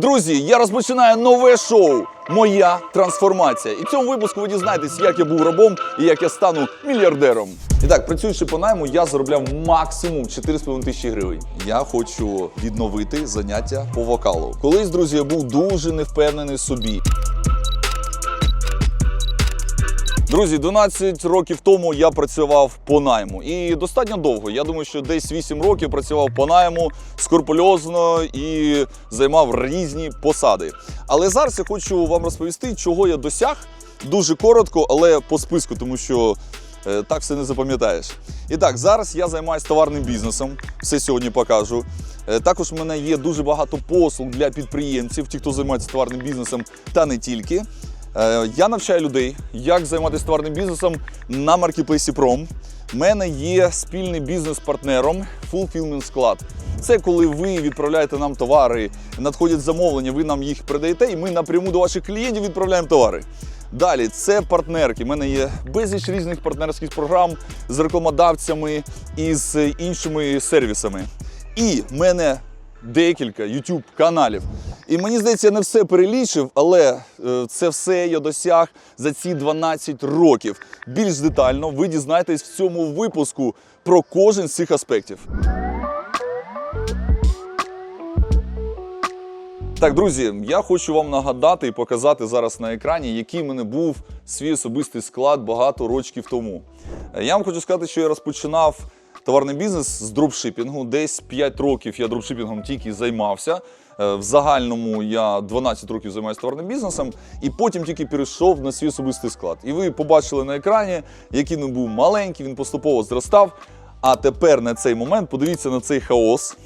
Друзі, я розпочинаю нове шоу Моя трансформація. І в цьому випуску ви дізнаєтесь, як я був рабом і як я стану мільярдером. І так, працюючи по найму, я заробляв максимум 4,5 тисячі гривень. Я хочу відновити заняття по вокалу. Колись, друзі, я був дуже невпевнений собі. Друзі, 12 років тому я працював по найму. І достатньо довго. Я думаю, що десь 8 років працював по найму скрупульозно і займав різні посади. Але зараз я хочу вам розповісти, чого я досяг дуже коротко, але по списку, тому що е, так все не запам'ятаєш. І так, зараз я займаюся товарним бізнесом. Все сьогодні покажу. Е, Також в мене є дуже багато послуг для підприємців, ті, хто займається товарним бізнесом, та не тільки. Е, Я навчаю людей, як займатися товарним бізнесом на маркетплейсі Prom. У мене є спільний бізнес з партнером Fulfillment склад. Це коли ви відправляєте нам товари, надходять замовлення, ви нам їх передаєте, і ми напряму до ваших клієнтів відправляємо товари. Далі це партнерки. У мене є безліч різних партнерських програм з рекламодавцями і з іншими сервісами. І в мене декілька YouTube каналів. І мені здається, я не все перелічив, але е, це все я досяг за ці 12 років. Більш детально ви дізнаєтесь в цьому випуску про кожен з цих аспектів. Так, друзі, я хочу вам нагадати і показати зараз на екрані, який в мене був свій особистий склад багато років тому. Е, Я вам хочу сказати, що я розпочинав товарний бізнес з дропшипінгу. Десь 5 років я дропшипінгом тільки займався. Е, В загальному я 12 років займаюся товарним бізнесом, і потім тільки перейшов на свій особистий склад. І ви побачили на екрані, який він був маленький, він поступово зростав. А тепер на цей момент подивіться на цей хаос.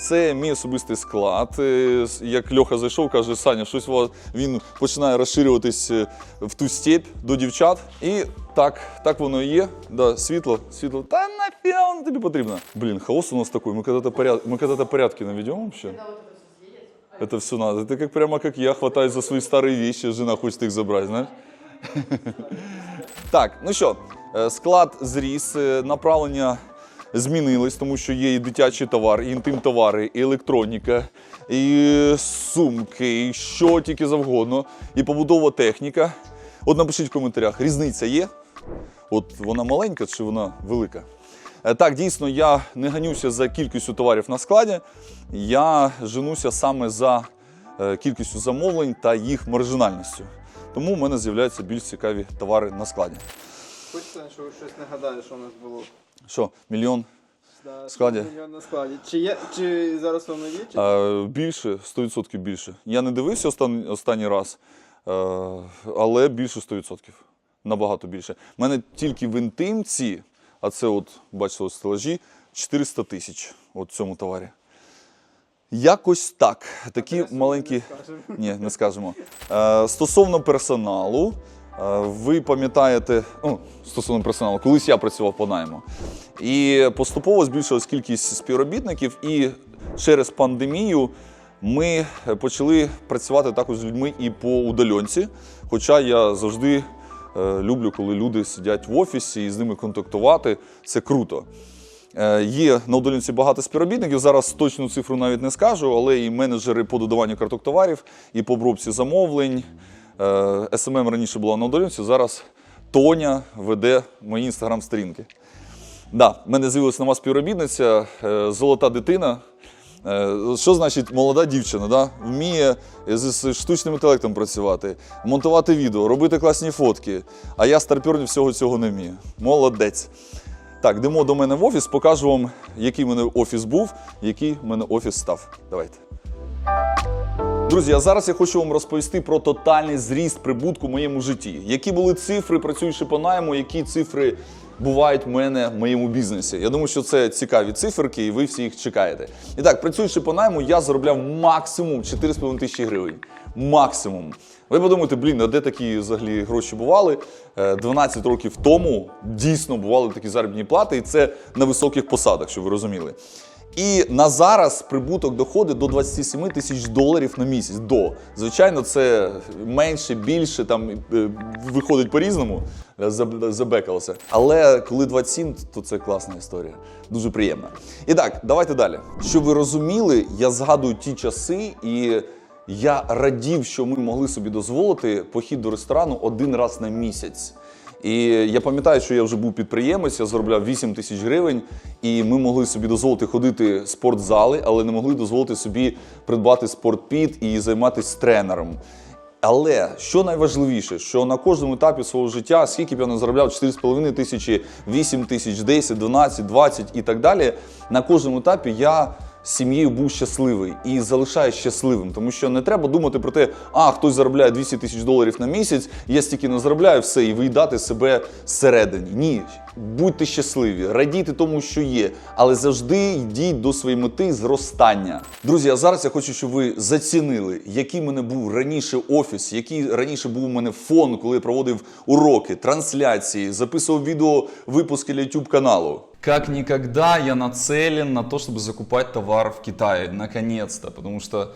Це мій особистий склад. Е, Як Льоха зайшов, каже, Саня, щось у вас він починає розширюватись е, в ту степь до дівчат. І так, так воно і є. Да, світло, світло. Та нафіга воно тобі потрібно. Блін, хаос у нас такой. Мы когда-то поряд... мы когда-то порядки наведем вообще. Это все надо. Это как прямо как я хватаюсь за свои старые вещи, жена хочет их забрать, знаешь? Так, ну що, е, склад зріс, е, направлення змінилось, тому що є і дитячий товар, і інтим-товари, і електроніка, і сумки, і що тільки завгодно, і побудова техніка. От напишіть в коментарях, різниця є? От вона маленька чи вона велика? Е, Так, дійсно, я не ганюся за кількістю товарів на складі. Я женуся саме за е, кількістю замовлень та їх маржинальністю. Тому в мене з'являються більш цікаві товари на складі. Хочеться, що щось нагадаю, що у нас було. Що, мільйон? Да, Складі? Мільйон на складі. Чи є, чи зараз воно є? Чи... Більше, 100% більше. Я не дивився остан, останній раз, е, але більше 100%. Набагато більше. У мене тільки в інтимці, а це от, бачите, ось стелажі, 400 тисяч от в цьому товарі. Якось так. Такі маленькі. не скажемо. Ні, не скажемо. Е, стосовно персоналу, ви пам'ятаєте, ну, стосовно персоналу, колись я працював по найму. І поступово збільшилась кількість співробітників, і через пандемію ми почали працювати також з людьми і по удальонці. Хоча я завжди е, люблю, коли люди сидять в офісі і з ними контактувати. Це круто. Е, Є на удалінці багато співробітників. Зараз точну цифру навіть не скажу, але і менеджери по додаванню карток товарів, і по обробці замовлень. Е, СММ раніше була на удалінці, зараз Тоня веде мої інстаграм-сторінки. Да, мене з'явилася нова співробітниця, е, золота дитина. Е, Що значить молода дівчина? Да? Вміє з штучним інтелектом працювати, монтувати відео, робити класні фотки. А я старпьорні всього цього не вмію. Молодець. Так, йдемо до мене в офіс, покажу вам, який в мене офіс був, який в мене офіс став. Давайте. Друзі, а зараз я хочу вам розповісти про тотальний зріст прибутку в моєму житті. Які були цифри, працюючи по найму, які цифри бувають в мене в моєму бізнесі. Я думаю, що це цікаві циферки, і ви всі їх чекаєте. І так, працюючи по найму, я заробляв максимум 4,5 тисячі гривень. Максимум. Ви подумаєте, блін, а де такі взагалі гроші бували? Е, 12 років тому дійсно бували такі заробітні плати, і це на високих посадах, щоб ви розуміли. І на зараз прибуток доходить до 27 тисяч доларів на місяць. До звичайно, це менше, більше там е, виходить по-різному. заб- Забекалося. Але коли 27, то це класна історія. Дуже приємна. І так, давайте далі. Щоб ви розуміли, я згадую ті часи, і я радів, що ми могли собі дозволити похід до ресторану один раз на місяць. І я пам'ятаю, що я вже був підприємець, я заробляв 8 тисяч гривень, і ми могли собі дозволити ходити в спортзали, але не могли дозволити собі придбати спортпід і займатися тренером. Але що найважливіше, що на кожному етапі свого життя, скільки б я не заробляв 4,5 тисячі, 8 тисяч, 10, 12, 20 і так далі, на кожному етапі я сім'єю був щасливий і залишає щасливим, тому що не треба думати про те, а хтось заробляє 200 тисяч доларів на місяць, я стільки не заробляю все і виїдати себе зсередині. Ні, будьте щасливі, радійте тому, що є, але завжди йдіть до своєї мети зростання. Друзі, а зараз я хочу, щоб ви зацінили, який в мене був раніше офіс, який раніше був у мене фон, коли я проводив уроки, трансляції, записував відео випуски для YouTube каналу. Как никогда я нацелен на то, чтобы закупать товар в Китае. Наконец-то. Потому что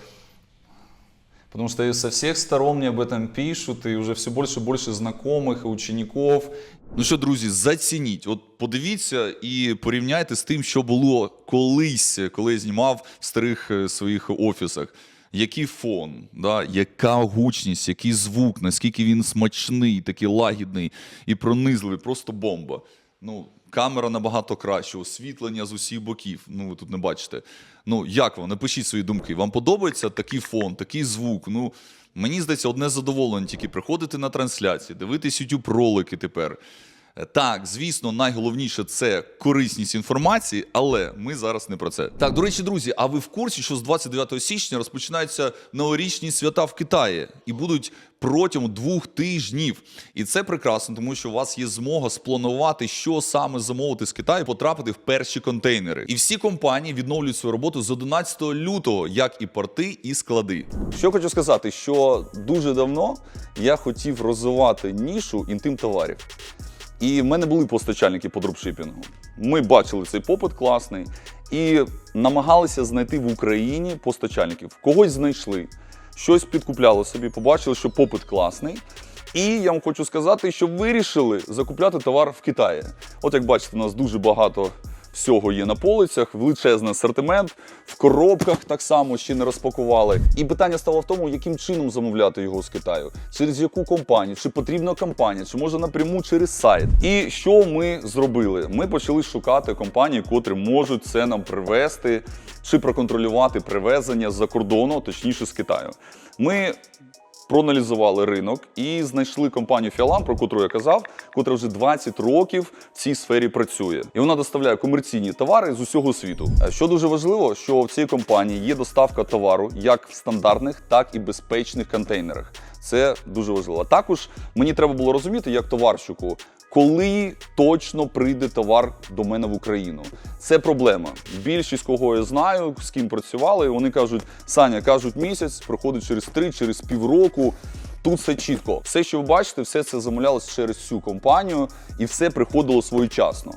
Потому что и со всех сторон мне об этом пишут, и уже все більше і більше знайомих і учеників. Ну що, друзі, зацініть. От подивіться і порівняйте з тим, що було колись, коли я знімав в старих е, своїх офісах. Який фон, да? яка гучність, який звук, наскільки він смачний, такий лагідний і пронизливий, просто бомба. Ну, камера набагато краще, освітлення з усіх боків. Ну, ви тут не бачите. Ну, як вам? Напишіть свої думки. Вам подобається такий фон, такий звук? Ну, мені здається, одне задоволення тільки приходити на трансляції, дивитись YouTube ролики тепер. Так, звісно, найголовніше це корисність інформації, але ми зараз не про це. Так, до речі, друзі, а ви в курсі, що з 29 січня розпочинаються новорічні свята в Китаї і будуть протягом двох тижнів. І це прекрасно, тому що у вас є змога спланувати, що саме замовити з Китаю, потрапити в перші контейнери. І всі компанії відновлюють свою роботу з 11 лютого, як і порти, і склади. Що хочу сказати, що дуже давно я хотів розвивати нішу інтим товарів. І в мене були постачальники по дропшипінгу. Ми бачили цей попит класний і намагалися знайти в Україні постачальників. Когось знайшли, щось підкупляли собі, побачили, що попит класний. І я вам хочу сказати, що вирішили закупляти товар в Китаї. От як бачите, у нас дуже багато всього є на полицях, величезний асортимент, в коробках так само ще не розпакували. І питання стало в тому, яким чином замовляти його з Китаю, через яку компанію, чи потрібна компанія, чи може напряму через сайт. І що ми зробили? Ми почали шукати компанії, котрі можуть це нам привезти, чи проконтролювати привезення з-за кордону, точніше з Китаю. Ми проаналізували ринок і знайшли компанію Фіалам, про котру я казав, котра вже 20 років в цій сфері працює. І вона доставляє комерційні товари з усього світу. Е, Що дуже важливо, що в цій компанії є доставка товару як в стандартних, так і безпечних контейнерах. Це дуже важливо. Також мені треба було розуміти, як товарщику. Коли точно прийде товар до мене в Україну, це проблема. Більшість кого я знаю, з ким працювали, вони кажуть: Саня, кажуть, місяць проходить через три, через півроку. Тут все чітко. Все, що ви бачите, все це замовлялось через цю компанію, і все приходило своєчасно.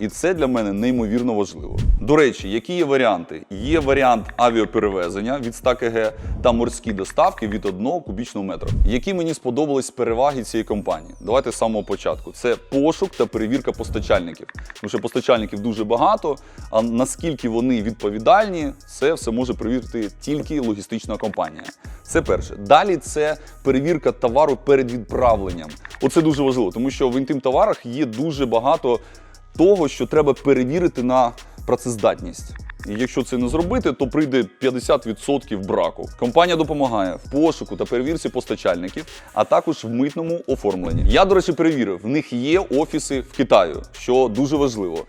І це для мене неймовірно важливо. До речі, які є варіанти? Є варіант авіаперевезення від 100 кг та морські доставки від 1 кубічного метра. Які мені сподобались переваги цієї компанії? Давайте з самого початку. Це пошук та перевірка постачальників. Тому що постачальників дуже багато. А наскільки вони відповідальні, це все може перевірити тільки логістична компанія. Це перше. Далі це перевірка товару перед відправленням. Оце дуже важливо, тому що в інтим товарах є дуже багато того, що треба перевірити на працездатність. І якщо це не зробити, то прийде 50% браку. Компанія допомагає в пошуку та перевірці постачальників, а також в митному оформленні. Я, до речі, перевірив, в них є офіси в Китаю, що дуже важливо.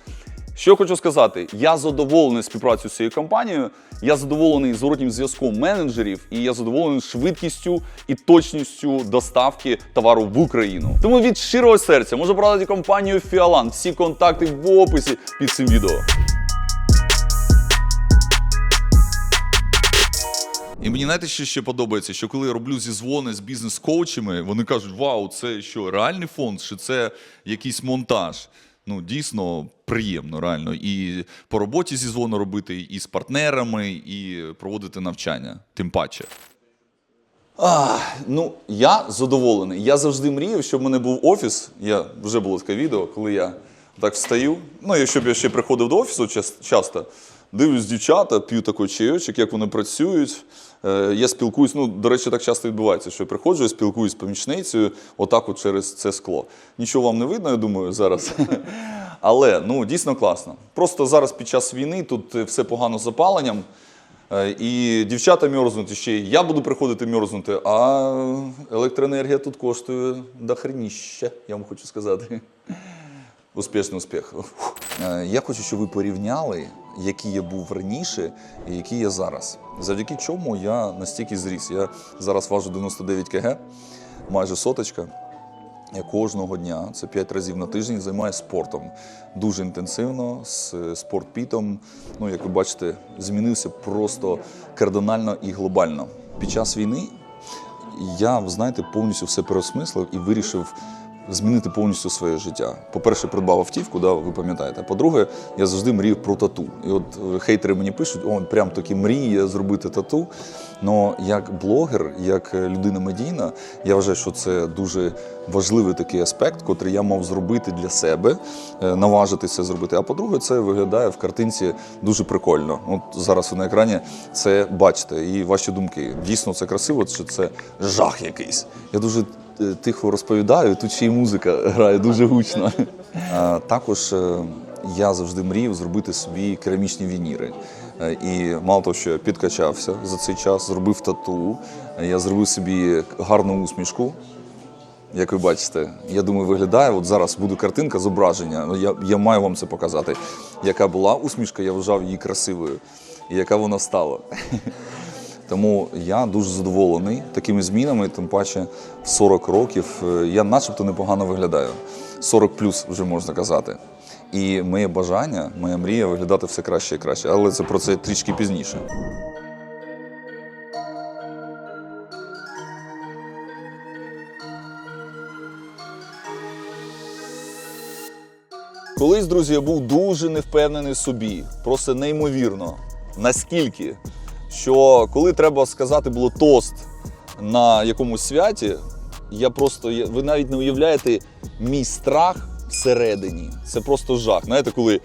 Що хочу сказати, я задоволений співпрацею з цією компанією, я задоволений зворотнім зв'язком менеджерів, і я задоволений швидкістю і точністю доставки товару в Україну. Тому від щирого серця можу порадити компанію Фіалан. Всі контакти в описі під цим відео. І мені знаєте, що ще подобається, що коли я роблю зізвони з бізнес-коучами, вони кажуть: Вау, це що, реальний фонд, чи це якийсь монтаж? Ну, дійсно приємно, реально. І по роботі зі дзвону робити, і з партнерами, і проводити навчання. Тим паче. А, ну, я задоволений. Я завжди мріяв, щоб в мене був офіс. Я вже було таке відео, коли я так встаю. Ну, і щоб я ще приходив до офісу часто, дивлюсь дівчата, п'ю такий чайочок, як вони працюють. Е, я спілкуюсь, ну, до речі, так часто відбувається, що я приходжу, я спілкуюсь з помічницею, отак от через це скло. Нічого вам не видно, я думаю, зараз. Але ну, дійсно класно. Просто зараз під час війни тут все погано з запаленням. Е, І дівчата мерзнуть ще я буду приходити мерзнути, а електроенергія тут коштує дохреніще, я вам хочу сказати. Успішний успіх. Е, Я хочу, щоб ви порівняли, який я був раніше і який я зараз. Завдяки чому я настільки зріс. Я зараз важу 99 кг, майже соточка. Я кожного дня, це 5 разів на тиждень, займаюся спортом. Дуже інтенсивно, з спортпітом. Ну, як ви бачите, змінився просто кардинально і глобально. Під час війни я, знаєте, повністю все переосмислив і вирішив змінити повністю своє життя. По-перше, придбав автівку, да, ви пам'ятаєте. По-друге, я завжди мріяв про тату. І от е, хейтери мені пишуть, о, прям такі мрії зробити тату. Но як блогер, як е, людина медійна, я вважаю, що це дуже важливий такий аспект, котрий я мав зробити для себе, е, наважитися зробити. А по-друге, це виглядає в картинці дуже прикольно. От зараз ви на екрані це бачите, і ваші думки. Дійсно, це красиво, чи це жах якийсь. Я дуже тихо розповідаю, тут ще й музика грає дуже гучно. Також е, я завжди мріяв зробити собі керамічні вініри. Е, І мало того, що я підкачався за цей час, зробив тату, е, я зробив собі гарну усмішку. Як ви бачите, я думаю, виглядає. От зараз буде картинка зображення. Ну, Я, я маю вам це показати. Яка була усмішка, я вважав її красивою, і яка вона стала. Тому я дуже задоволений такими змінами, тим паче в 40 років е, я начебто непогано виглядаю. 40 плюс вже можна казати. І моє бажання, моя мрія виглядати все краще і краще. Але це про це трішки пізніше. Колись, друзі, я був дуже невпевнений собі, просто неймовірно. Наскільки, що коли треба сказати було тост на якомусь святі, я просто ви навіть не уявляєте мій страх всередині. Це просто жах. Знаєте, коли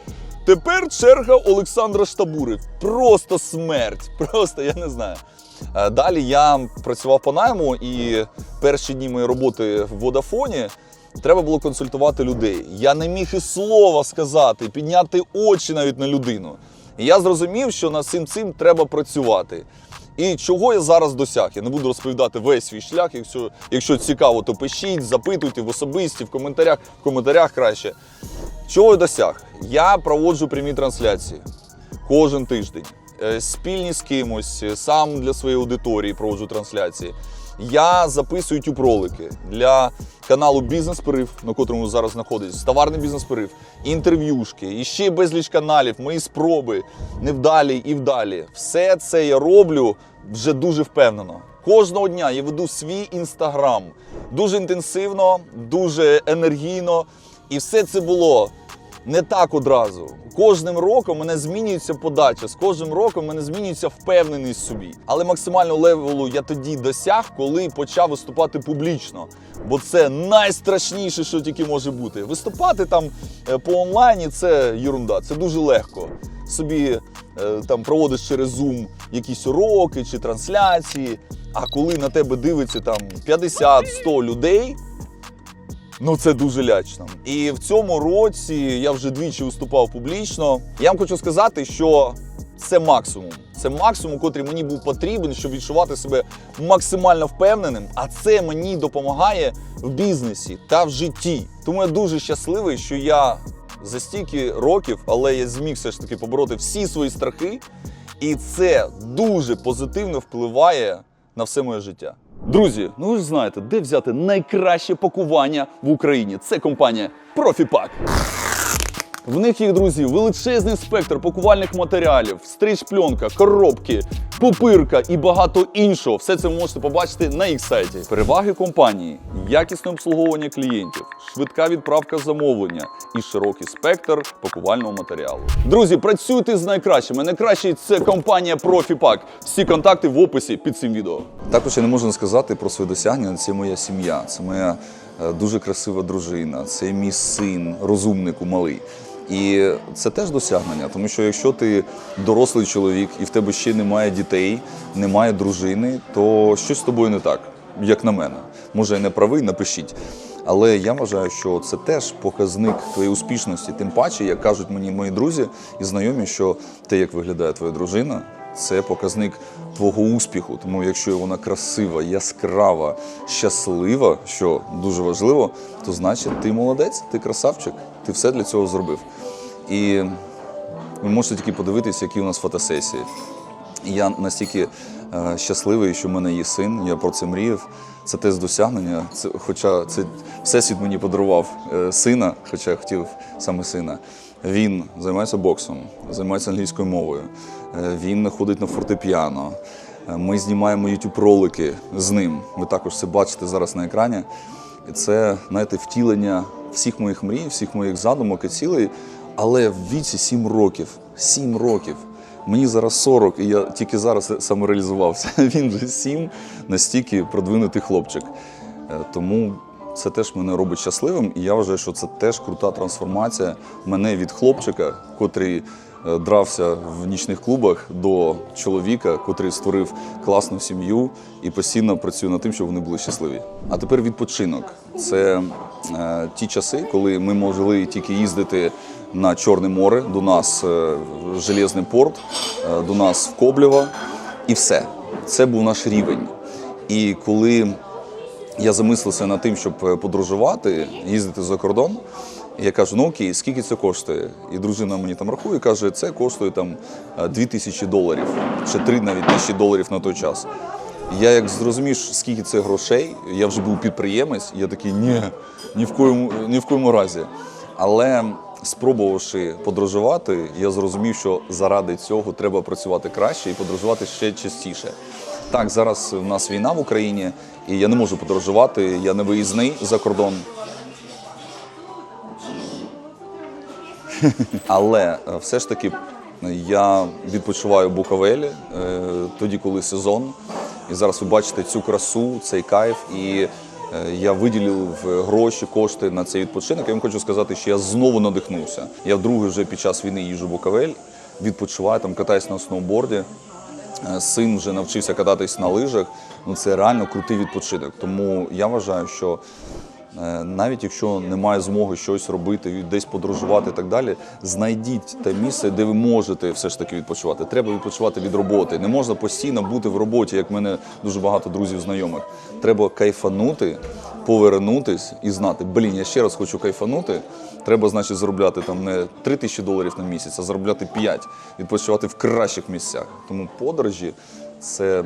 тепер черга Олександра Штабури. Просто смерть. Просто я не знаю. Е, Далі я працював по найму, і перші дні моєї роботи в Водафоні треба було консультувати людей. Я не міг і слова сказати, підняти очі навіть на людину. І я зрозумів, що над цим цим треба працювати. І чого я зараз досяг? Я не буду розповідати весь свій шлях. Якщо, якщо цікаво, то пишіть, запитуйте в особисті, в коментарях, в коментарях краще. Чого я досяг? Я проводжу прямі трансляції кожен тиждень. Е, Спільні з кимось, е, сам для своєї аудиторії проводжу трансляції. Я записую youtube ролики для каналу Бізнес-Порив, на котрому зараз знаходиться, товарний бізнес-порив, інтерв'юшки, і ще безліч каналів, мої спроби, невдалі і вдалі. Все це я роблю вже дуже впевнено. Кожного дня я веду свій інстаграм дуже інтенсивно, дуже енергійно. І все це було не так одразу. Кожним роком мене змінюється подача, з кожним роком мене змінюється впевненість в собі. Але максимального левелу я тоді досяг, коли почав виступати публічно. Бо це найстрашніше, що тільки може бути. Виступати там е, по онлайні це ерунда, це дуже легко. Собі е, там проводиш через Zoom якісь уроки чи трансляції. А коли на тебе дивиться там 50-100 людей, Ну, це дуже лячно. І в цьому році я вже двічі виступав публічно. Я вам хочу сказати, що це максимум. Це максимум, котрий мені був потрібен, щоб відчувати себе максимально впевненим. А це мені допомагає в бізнесі та в житті. Тому я дуже щасливий, що я за стільки років, але я зміг все ж таки побороти всі свої страхи, і це дуже позитивно впливає на все моє життя. Друзі, ну ви ж знаєте, де взяти найкраще пакування в Україні. Це компанія Профіпак. В них їх, друзі, величезний спектр пакувальних матеріалів, стріч-пленка, коробки, пупирка і багато іншого. Все це ви можете побачити на їх сайті. Переваги компанії, якісне обслуговування клієнтів, швидка відправка замовлення і широкий спектр пакувального матеріалу. Друзі, працюйте з найкращими. Найкращий це компанія ProfiPack. Всі контакти в описі під цим відео. Також я не можу сказати про своє досягнення. Це моя сім'я, це моя е, дуже красива дружина, це мій син, розумнику малий. І це теж досягнення, тому що якщо ти дорослий чоловік і в тебе ще немає дітей, немає дружини, то щось з тобою не так, як на мене. Може, я не правий, напишіть. Але я вважаю, що це теж показник твоєї успішності. Тим паче, як кажуть мені мої друзі і знайомі, що те, як виглядає твоя дружина, це показник твого успіху. Тому якщо вона красива, яскрава, щаслива, що дуже важливо, то значить ти молодець, ти красавчик, ти все для цього зробив. І ви можете тільки подивитися, які у нас фотосесії. Я настільки е, щасливий, що в мене є син, я про це мріяв. Це теж досягнення. Це, хоча це всесвіт мені подарував е, сина, хоча я хотів саме сина. Він займається боксом, займається англійською мовою. Е, він ходить на фортепіано. Е, Ми знімаємо youtube ролики з ним. Ви також це бачите зараз на екрані. І це, знаєте, втілення всіх моїх мрій, всіх моїх задумок і цілей. Але в віці 7 років. 7 років. Мені зараз 40, і я тільки зараз самореалізувався. Він вже 7, настільки продвинутий хлопчик. Е, Тому це теж мене робить щасливим, і я вважаю, що це теж крута трансформація мене від хлопчика, котрий е, дрався в нічних клубах, до чоловіка, котрий створив класну сім'ю і постійно працює над тим, щоб вони були щасливі. А тепер відпочинок. Це е, ті часи, коли ми могли тільки їздити на Чорне море, до нас е, Железний порт, е, до нас в Коблєво, і все. Це був наш рівень. І коли я замислився над тим, щоб е, подорожувати, їздити за кордон. Я кажу, ну окей, скільки це коштує? І дружина мені там рахує, каже, це коштує там 2 тисячі доларів, чи 3 навіть тисячі доларів на той час. Я як зрозумів, скільки це грошей, я вже був підприємець, я такий, ні, ні в коєму, ні в коєму разі. Але спробувавши подорожувати, я зрозумів, що заради цього треба працювати краще і подорожувати ще частіше. Так, зараз в нас війна в Україні, і я не можу подорожувати, я не виїзний за кордон. Але е, все ж таки я відпочиваю Буковелі е, тоді, коли сезон. І зараз ви бачите цю красу, цей кайф. І е, я виділив гроші, кошти на цей відпочинок. Я вам хочу сказати, що я знову надихнувся. Я вдруге вже під час війни їжджу в Буковель, відпочиваю там, катаюсь на сноуборді. Е, Син вже навчився кататись на лижах. Ну це реально крутий відпочинок. Тому я вважаю, що е, навіть якщо немає змоги щось робити, десь подорожувати і так далі, знайдіть те місце, де ви можете все ж таки відпочивати. Треба відпочивати від роботи. Не можна постійно бути в роботі, як в мене дуже багато друзів знайомих. Треба кайфанути, повернутись і знати, блін, я ще раз хочу кайфанути. Треба, значить, заробляти там не 3 тисячі доларів на місяць, а заробляти 5, відпочивати в кращих місцях. Тому подорожі це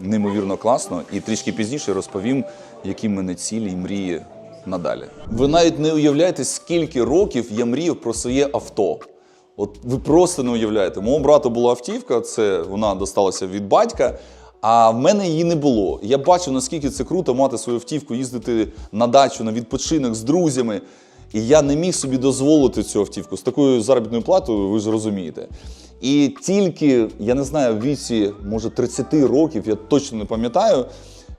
неймовірно класно. І трішки пізніше розповім, які в мене цілі і мрії надалі. Ви навіть не уявляєте, скільки років я мріяв про своє авто. От ви просто не уявляєте. Мого брата була автівка, це вона досталася від батька. А в мене її не було. Я бачив, наскільки це круто мати свою автівку, їздити на дачу, на відпочинок з друзями. І я не міг собі дозволити цю автівку з такою заробітною платою, ви ж розумієте. І тільки, я не знаю, в віці, може, 30 років, я точно не пам'ятаю,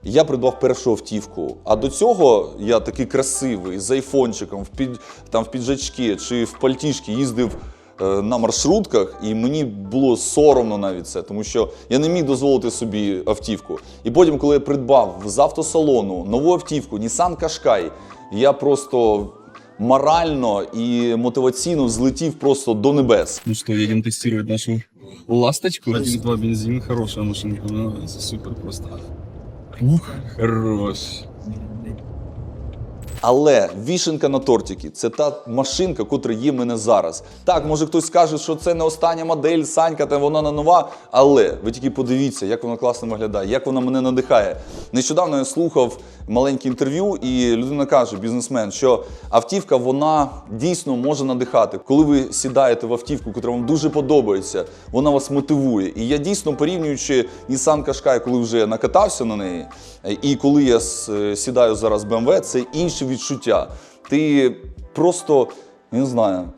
я придбав першу автівку. А до цього я такий красивий, з айфончиком, в, під, там, в піджачки чи в пальтішки їздив е, на маршрутках, і мені було соромно навіть це, тому що я не міг дозволити собі автівку. І потім, коли я придбав з автосалону нову автівку Nissan Qashqai, я просто морально і мотиваційно злетів просто до небес. Ну що, їдемо тестувати нашу ласточку. 1.2 бензин, хороша машинка, мне нравится, супер просто. Ух, хорош. Але вішенка на тортики це та машинка, котра є мене зараз. Так, може хтось скаже, що це не остання модель, Санька, та вона не нова. Але ви тільки подивіться, як вона класно виглядає, як вона мене надихає. Нещодавно я слухав маленьке інтерв'ю, і людина каже, бізнесмен, що автівка вона дійсно може надихати. Коли ви сідаєте в автівку, яка вам дуже подобається, вона вас мотивує. І я дійсно порівнюючи Nissan Qashqai, коли вже накатався на неї, е, і коли я сідаю зараз в BMW, це інше відчуття. Ти просто не знаю.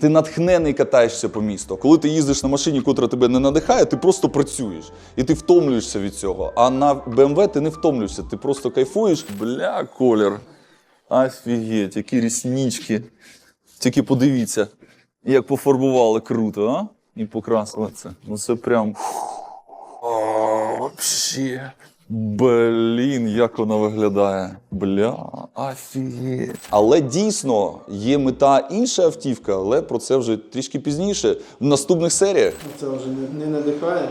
Ти натхнений катаєшся по місту. Коли ти їздиш на машині, котра тебе не надихає, ти просто працюєш і ти втомлюєшся від цього. А на BMW ти не втомлюєшся, ти просто кайфуєш. Бля, колір. Офігеть, які ріснички. Тільки подивіться, як пофарбували круто, а? І покрасили це. Ну це прям. Вообще. Блін, як вона виглядає. Бля, офігеть. Але дійсно є мета інша автівка, але про це вже трішки пізніше, в наступних серіях. Це вже не, не надихає.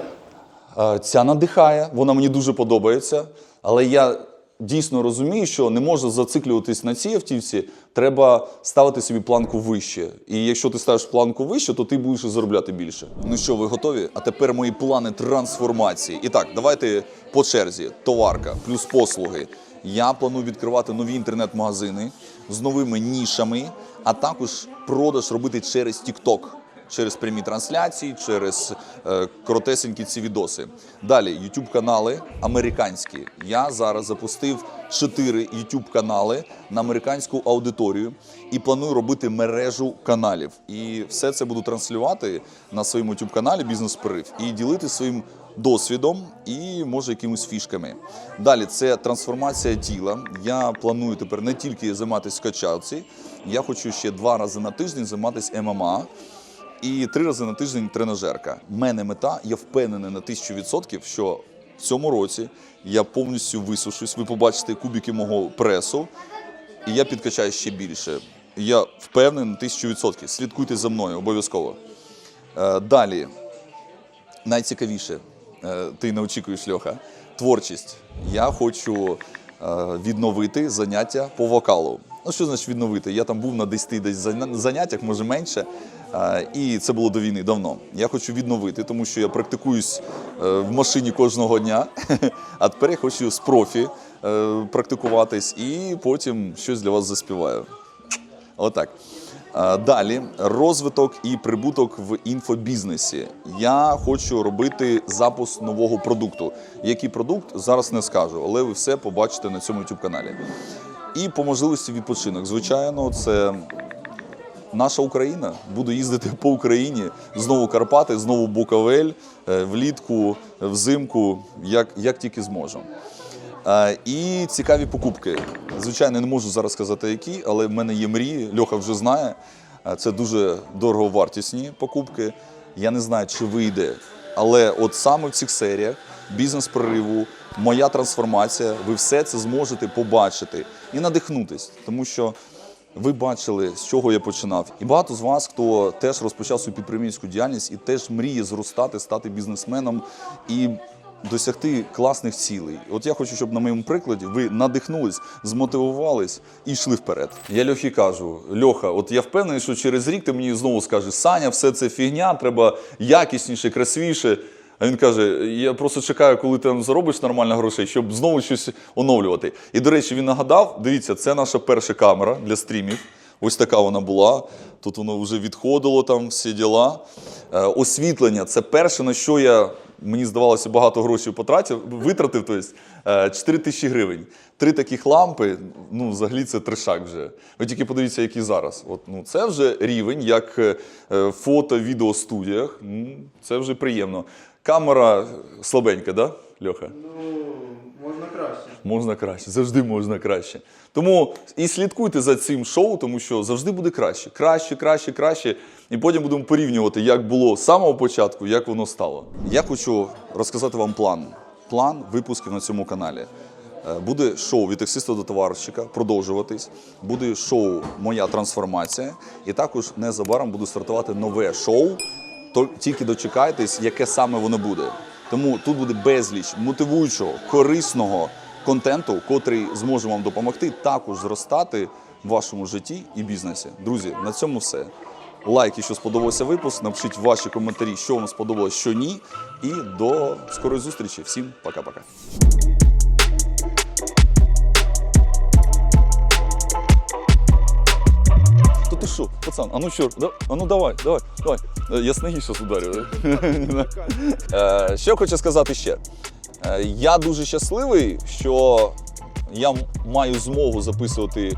Е, Ця надихає, вона мені дуже подобається. Але я дійсно розумію, що не можна зациклюватись на цій автівці. Треба ставити собі планку вище. І якщо ти ставиш планку вище, то ти будеш заробляти більше. Ну що, ви готові? А тепер мої плани трансформації. І так, давайте по черзі: товарка плюс послуги. Я планую відкривати нові інтернет-магазини з новими нішами, а також продаж робити через TikTok через прямі трансляції, через е, коротесенькі ці відоси. Далі youtube канали американські. Я зараз запустив чотири youtube канали на американську аудиторію і планую робити мережу каналів. І все це буду транслювати на своєму youtube каналі Бізнес Порив і ділити своїм досвідом і може якимись фішками. Далі це трансформація тіла. Я планую тепер не тільки займатися качалці, я хочу ще два рази на тиждень займатися ММА. І три рази на тиждень тренажерка. У мене мета, я впевнений на тисячу відсотків, що в цьому році я повністю висушусь. Ви побачите кубики мого пресу, і я підкачаю ще більше. Я впевнений на тисячу відсотків. Слідкуйте за мною обов'язково. Е, далі, найцікавіше, е, ти не очікуєш, Льоха, творчість. Я хочу е, відновити заняття по вокалу. Ну, що значить відновити? Я там був на 10 десь заняттях, може менше. І це було до війни давно. Я хочу відновити, тому що я практикуюсь е, в машині кожного дня. А тепер я хочу з профі е, практикуватись і потім щось для вас заспіваю. Отак. Далі розвиток і прибуток в інфобізнесі. Я хочу робити запуск нового продукту. Який продукт зараз не скажу, але ви все побачите на цьому youtube каналі. І по можливості відпочинок. Звичайно, це наша Україна. Буду їздити по Україні. Знову Карпати, знову Буковель, е, влітку, взимку, як, як тільки зможу. Е, І цікаві покупки. Звичайно, не можу зараз сказати, які, але в мене є мрії. Льоха вже знає. Е, Це дуже дороговартісні покупки. Я не знаю, чи вийде. Але от саме в цих серіях бізнес прориву, моя трансформація, ви все це зможете побачити і надихнутись, тому що ви бачили, з чого я починав. І багато з вас, хто теж розпочав свою підприємницьку діяльність і теж мріє зростати, стати бізнесменом і досягти класних цілей. От я хочу, щоб на моєму прикладі ви надихнулись, змотивувались і йшли вперед. Я Льохі кажу: Льоха, от я впевнений, що через рік ти мені знову скажеш, Саня, все це фігня, треба якісніше, красивіше. А він каже: я просто чекаю, коли ти заробиш нормально грошей, щоб знову щось оновлювати. І до речі, він нагадав: дивіться, це наша перша камера для стрімів. Ось така вона була. Тут воно вже відходило там всі діла. Е, освітлення це перше, на що я. Мені здавалося, багато грошей потратив, витратив, тобто 4 тисячі гривень. Три таких лампи, ну, взагалі це трешак вже. Ви тільки подивіться, які зараз. От, ну, це вже рівень, як е, е, фото, відео студіях. Ну, це вже приємно. Камера слабенька, да, Льоха? Ну, можна краще. Можна краще, завжди можна краще. Тому і слідкуйте за цим шоу, тому що завжди буде краще. Краще, краще, краще. І потім будемо порівнювати, як було з самого початку, як воно стало. Я хочу розказати вам план. План випусків на цьому каналі. Е, Буде шоу від таксиста до товарищика продовжуватись. Буде шоу Моя трансформація. І також незабаром буду стартувати нове шоу. Тільки дочекайтесь, яке саме воно буде. Тому тут буде безліч мотивуючого, корисного контенту, котрий зможе вам допомогти також зростати в вашому житті і бізнесі. Друзі, на цьому все. Лайк, якщо сподобався випуск, напишіть ваші коментарі, що вам сподобалось, що ні. І до скорої зустрічі. Всім пока-пока. Що, пацан, а ну чор, да, а ну давай, давай, давай. Е, Я з ноги зараз ударю. Е, Що хочу сказати ще. Е, Я дуже щасливий, що я маю змогу записувати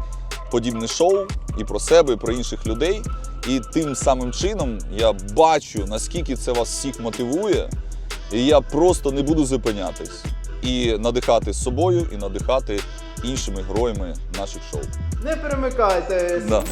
подібне шоу і про себе, і про інших людей. І тим самим чином я бачу, наскільки це вас всіх мотивує. І я просто не буду зупинятись і надихати собою, і надихати іншими героями наших шоу. Не перемикайте. Да.